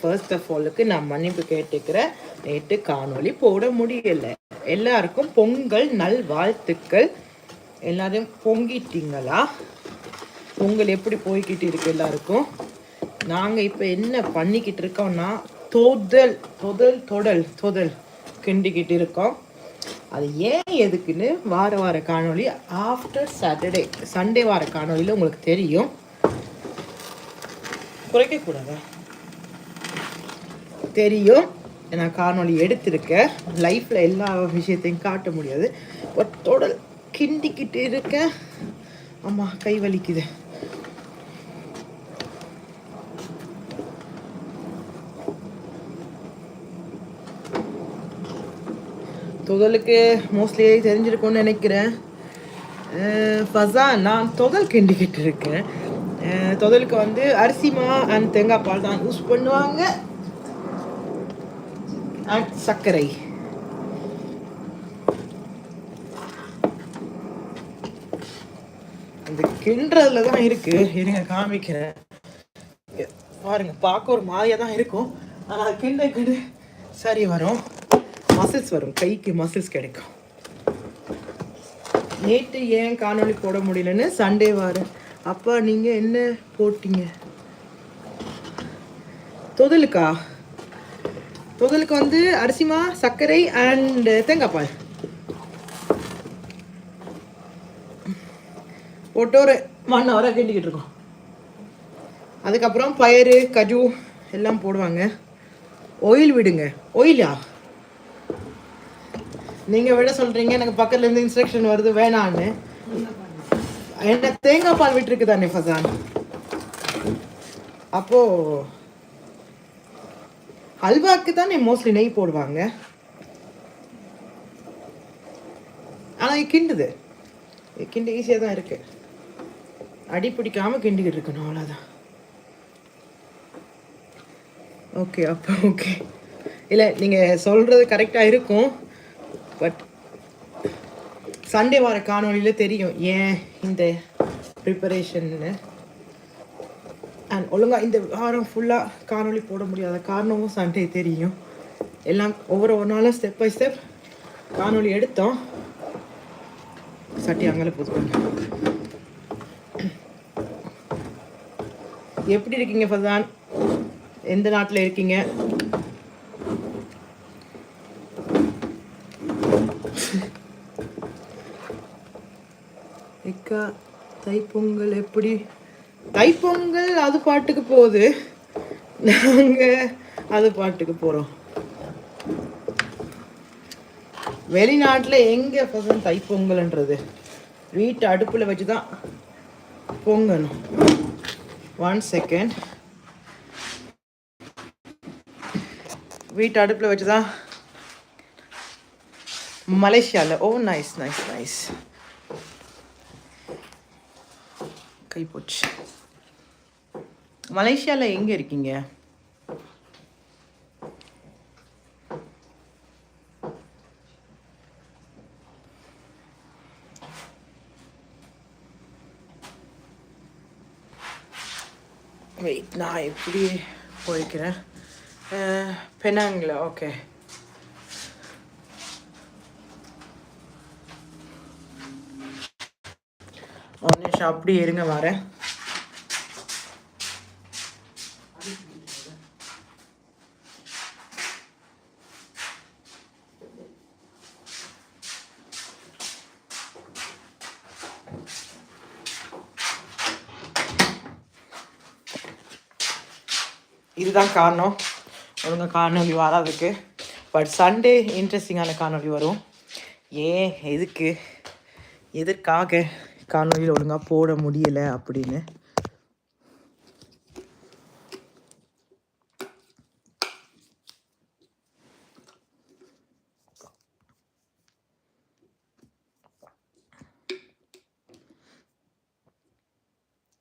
First of ஆலுக்கு நான் மன்னிப்பு கேட்டுக்கிறேன். நேற்று காணொளி போட முடியல. எல்லாருக்கும் பொங்கல் நல் வாழ்த்துக்கள் எல்லாரும் பொங்கிட்டீங்களா? பொங்கல் எப்படி போய்கிட்டு இருக்கு எல்லாருக்கும்? நாங்கள் இப்போ என்ன பண்ணிக்கிட்டு இருக்கோம்னா தொதல் தொதல் தொடல் தொதல் கிண்டிக்கிட்டு இருக்கோம். அது ஏன் எதுக்குன்னு வார வார காணொளி ஆஃப்டர் சாட்டர்டே சண்டே வார காணொலியில் உங்களுக்கு தெரியும். குறைக்கக்கூடாதா? தெரியும். நான் காணொலி எடுத்திருக்கேன் லைஃப்பில் எல்லா விஷயத்தையும் காட்ட முடியாது. பட் தொடல் கிண்டிக்கிட்டு இருக்கேன் ஆமாம் கை வலிக்குது. தொதலுக்கு மோஸ்ட்லி தெரிஞ்சிருக்கும்னு நினைக்கிறேன். ஃபஸா நான் தொதல் கிண்டிக்கிட்டு இருக்கேன். அஹ் தொதலுக்கு வந்து அரிசிமா அண்ட் தேங்காய் பால் தான் யூஸ் பண்ணுவாங்க. அண்ட் சர்க்கரை. அந்த கிண்டுறதுல தான் இருக்கு. இருங்க காமிக்கிறேன். பாருங்க பார்க்க ஒரு மாதிரியா தான் இருக்கும். ஆனால் அது கிண்ட கிண்டு சரி வரும். மசில்ஸ் வரும். கைக்கு மசில்ஸ் கிடைக்கும். நேற்று ஏன் காணொளி போட முடியலன்னு சண்டே வாரு. அப்போ நீங்கள் என்ன போட்டீங்க? தொதலுக்கா தொதலுக்கு வந்து அரிசிமா சர்க்கரை அண்ட் தேங்காய் பால் போட்டு ஒரு ஒன் ஹவராக கேட்டுக்கிட்டு இருக்கோம். அதுக்கப்புறம் பயிறு கஜு எல்லாம் போடுவாங்க. ஒயில் விடுங்க. ஒயிலா நீங்கள் விட சொல்கிறீங்க எனக்கு பக்கத்துலேருந்து இன்ஸ்ட்ரக்ஷன் வருது வேணான்னு. என்ன தேங்காய் பால் விட்டுருக்கு தானே ஃபசான்? அப்போது ஹல்வாக்கு தானே மோஸ்ட்லி நெய் போடுவாங்க? ஆனால் இது கிண்டுது. கிண்டு ஈஸியாக தான் இருக்குது அடி பிடிக்காமல் கிண்டிக்கிட்டு இருக்கணும் அவ்வளோதான் ஓகே அப்போ ஓகே இல்லை நீங்கள் சொல்கிறது கரெக்டாக இருக்கும். பட் சண்டே வர காணொலியில் தெரியும். ஏன் இந்த ப்ரிப்பரேஷன்னு அண்ட் ஒழுங்கா இந்த வாரம் ஃபுல்லாக காணொலி போட முடியாத காரணமும் சண்டே தெரியும். எல்லாம் ஒவ்வொரு ஒரு நாளும் ஸ்டெப் பை ஸ்டெப் காணொலி எடுத்தோம். சட்டி அங்கே போதும் எப்படி இருக்கீங்க ஃபர்தான் எந்த நாட்டில் இருக்கீங்க? தைப்பொங்கல் எப்படி தைப்பொங்கல் அது பாட்டுக்கு போகுது. நாங்கள் அது பாட்டுக்கு போகிறோம் வெளிநாட்டில் எங்கே ஃபஸ்ட் தைப்பொங்கல்ன்றது? வீட்டு அடுப்பில் வச்சு தான் பொங்கணும். ஒன் செகண்ட் வீட்டு அடுப்பில் வச்சு தான் மலேசியாவில் ஓ நைஸ் நைஸ் நைஸ் கை போச்சு. மலேசியாவில் எங்கே இருக்கீங்க? வெயிட் நான் எப்படி போய்க்கிறேன்? பெனாங்கில் ஓகே ஒரு நிமிஷம் அப்படி இருங்க வரேன். இதுதான் காரணம். ஒழுங்கா காணொலி வராதுக்கு பட் சண்டே இன்ட்ரெஸ்டிங்கான காணொலி வரும். ஏன் எதுக்கு? எதற்காக காணொலியில் ஒழுங்காக போட முடியல அப்படின்னு.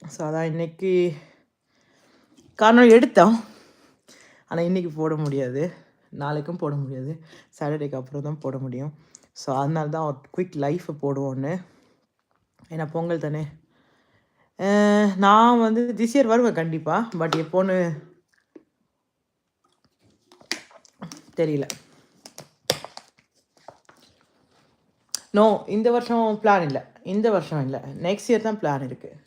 ஸோ அதான் இன்னைக்கு காரணம் எடுத்தோம். ஆனால் இன்றைக்கி போட முடியாது. நாளைக்கும் போட முடியாது. சாட்டர்டேக்கு அப்புறம் தான் போட முடியும். ஸோ அதனால தான் ஒரு குயிக் லைஃப்பை போடுவோன்னு ஏன்னா பொங்கல் தானே. நான் வந்து திஸ் இயர் வருவேன் கண்டிப்பாக பட் எப்போன்னு தெரியல. நோ இந்த வருஷம் பிளான் இல்லை. இந்த வருஷம் இல்லை. நெக்ஸ்ட் இயர் தான் பிளான் இருக்குது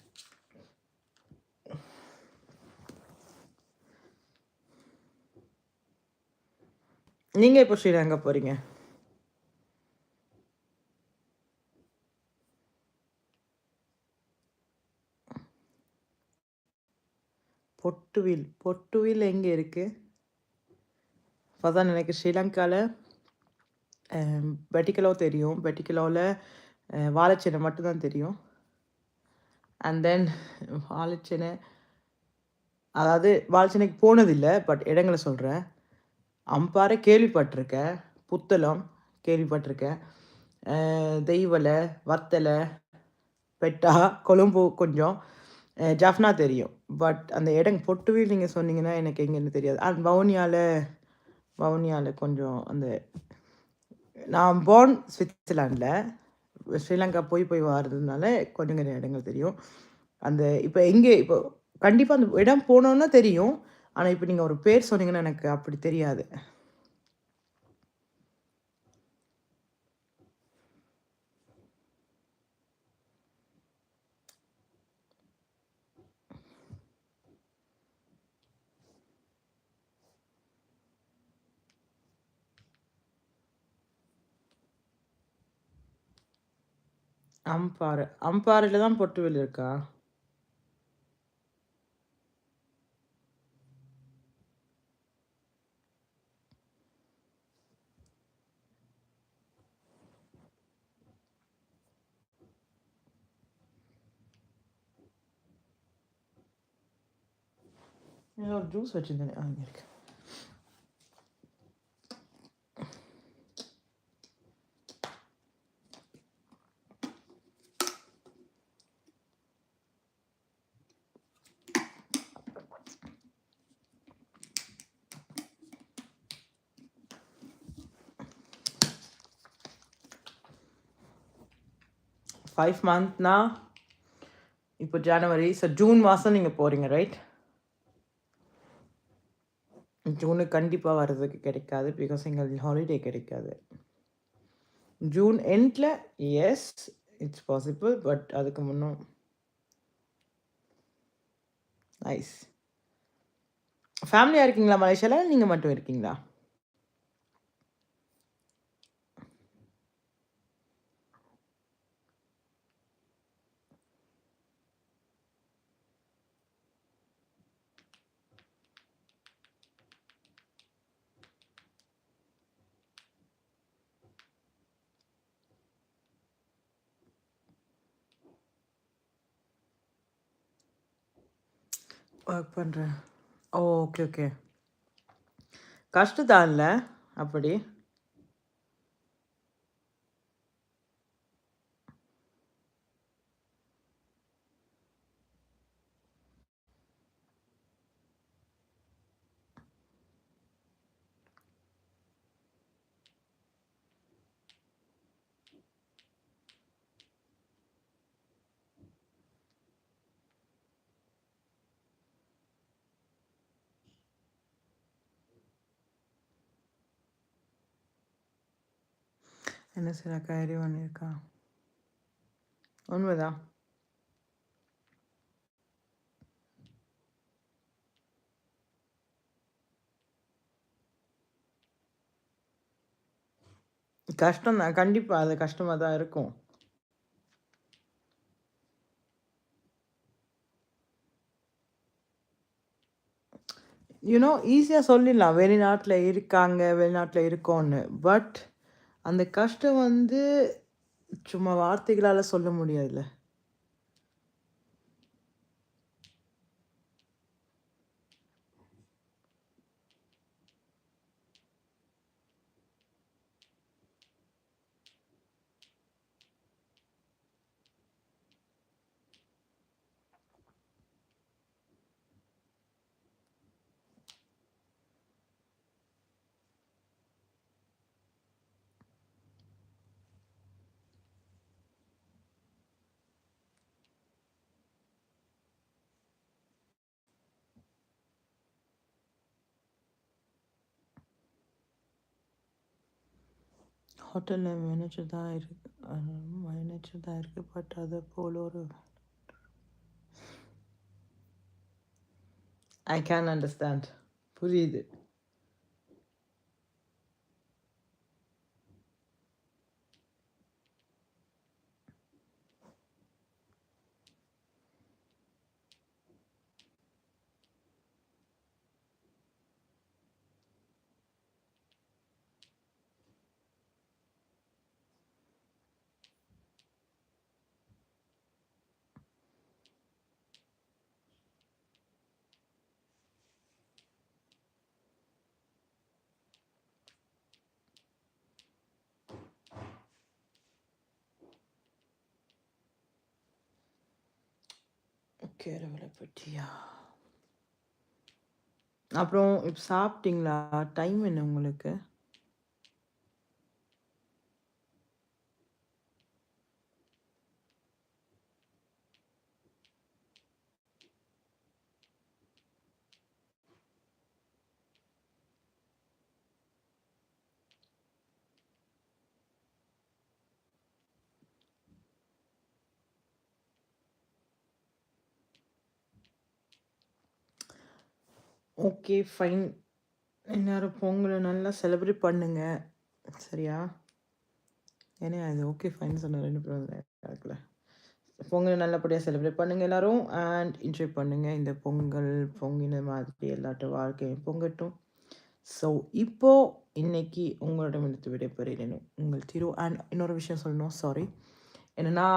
நீங்க இப்போ ஸ்ரீலங்கா போறீங்க? பொட்டுவில் பொட்டுவில் எங்கே இருக்கு? அதான் எனக்கு ஸ்ரீலங்காவில் பெட்டிக்கலோ தெரியும். பெட்டிக்கலோவில் வாழைச்சேனை மட்டும்தான் தெரியும். அண்ட் தென் வாழைச்சேனை அதாவது வாழைச்சேனைக்கு போனதில்லை பட் இடங்களை சொல்கிறேன் அம்பாறை கேள்விப்பட்டிருக்கேன் புத்தளம் கேள்விப்பட்டிருக்கேன் தெய்வலை வத்தலை பெட்டா கொழும்பு கொஞ்சம் ஜஃப்னா தெரியும். பட் அந்த இடம் பொட்டுவில் நீங்கள் சொன்னீங்கன்னா எனக்கு எங்கேன்னு தெரியாது. அண்ட் வவுனியாவில் வவுனியாவில் கொஞ்சம் அந்த நான் போர்ன் சுவிட்சர்லாண்டில் ஸ்ரீலங்கா போய் போய் வர்றதுனால கொஞ்சம் கொஞ்சம் இடங்கள் தெரியும். அந்த இப்போ எங்கே இப்போ கண்டிப்பாக அந்த இடம் போனோன்னா தெரியும். ஆனால் இப்போ நீங்கள் ஒரு பேர் சொன்னீங்கன்னா எனக்கு அப்படி தெரியாது. அம்பாறு. அம்பாறையில் தான் பொட்டுவில் இருக்கா இதில் ஒரு ஜூஸ் வச்சுருந்தேனே ஆ இருக்கு ஃபைவ் மந்த்னா இப்போ ஜனவரி ஸோ ஜூன் மாதம் நீங்கள் போகிறீங்க ரைட் ஜூனு கண்டிப்பாக வர்றதுக்கு கிடைக்காது பிகாஸ் எங்களுக்கு ஹாலிடே கிடைக்காது. ஜூன் எண்டில் எஸ் இட்ஸ் பாசிபிள் பட் அதுக்கு முன்னும் நைஸ் ஃபேமிலியாக இருக்கீங்களா மலேசியாவில் நீங்கள் மட்டும் இருக்கீங்களா? ஒர்க் பண்ணுறேன் ஓ ஓகே ஓகே கஷ்டத்தான் இல்லை அப்படி. என்ன சில கயிறு பண்ணியிருக்கா? உண்மைதான் கஷ்டம் தான் கண்டிப்பாக அது கஷ்டமாக தான் இருக்கும் யூனோ ஈஸியாக சொல்லிடலாம். வெளிநாட்டில் இருக்காங்க வெளிநாட்டில் இருக்கோன்னு. பட் அந்த கஷ்டம் வந்து சும்மா வார்த்தைகளால் சொல்ல முடியாதுல்ல. ஹோட்டலில் மேனேஜர் தான் இருக்கு. மேனேஜர் தான் இருக்கு. பட் அதை போல் ஒரு ஐ கேன் அண்டர்ஸ்டாண்ட் புரியுது. கேரவலை பற்றியா? அப்புறம் இப்போ சாப்பிட்டீங்களா? டைம் என்ன உங்களுக்கு? Okay fine. எல்லோரும் பொங்கலை நல்லா செலிப்ரேட் பண்ணுங்க. சரியா? ஏன்னா அது ஓகே ஃபைன் சொன்ன ரெண்டு பேரும் இருக்குல்ல பொங்கலை நல்லபடியாக செலிப்ரேட் பண்ணுங்க எல்லாரும். அண்ட் என்ஜாய் பண்ணுங்க இந்த பொங்கல் பொங்கின மாதிரி எல்லாட்ட வாழ்க்கையும் பொங்கட்டும். ஸோ இப்போ இன்னைக்கு உங்களிடம் எடுத்து விடைபெறுகிறேன் உங்கள் திரு அண்ட் இன்னொரு விஷயம் சொல்லணும் சாரி என்னென்னா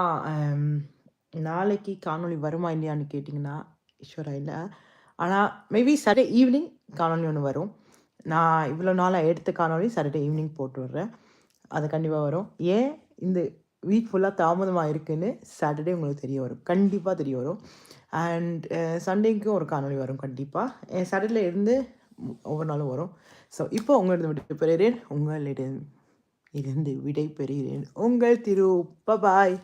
நாளைக்கு காணொளி வருமா இல்லையான்னு கேட்டிங்கன்னா ஈஸ்வரா இல்லை. ஆனால் மேபி சாட்டர்டே ஈவினிங் காணொலி ஒன்று வரும். நான் இவ்வளோ நாளாக எடுத்த காணொலி சாட்டர்டே ஈவினிங் போட்டு விட்றேன். அது கண்டிப்பாக வரும். ஏன்? இந்த வீக் ஃபுல்லாக தாமதமாக இருக்குதுன்னு சாட்டர்டே உங்களுக்கு தெரிய வரும். கண்டிப்பாக தெரிய வரும். அண்ட் சண்டேக்கும் ஒரு காணொலி வரும் கண்டிப்பாக என் சாட்டர்டே இருந்து ஒவ்வொரு நாளும் வரும். ஸோ இப்போ உங்களிடம் விட்டு பெறுகிறேன் உங்களிடம் இருந்து விடை பெறுகிறேன் உங்கள் திரு பாய்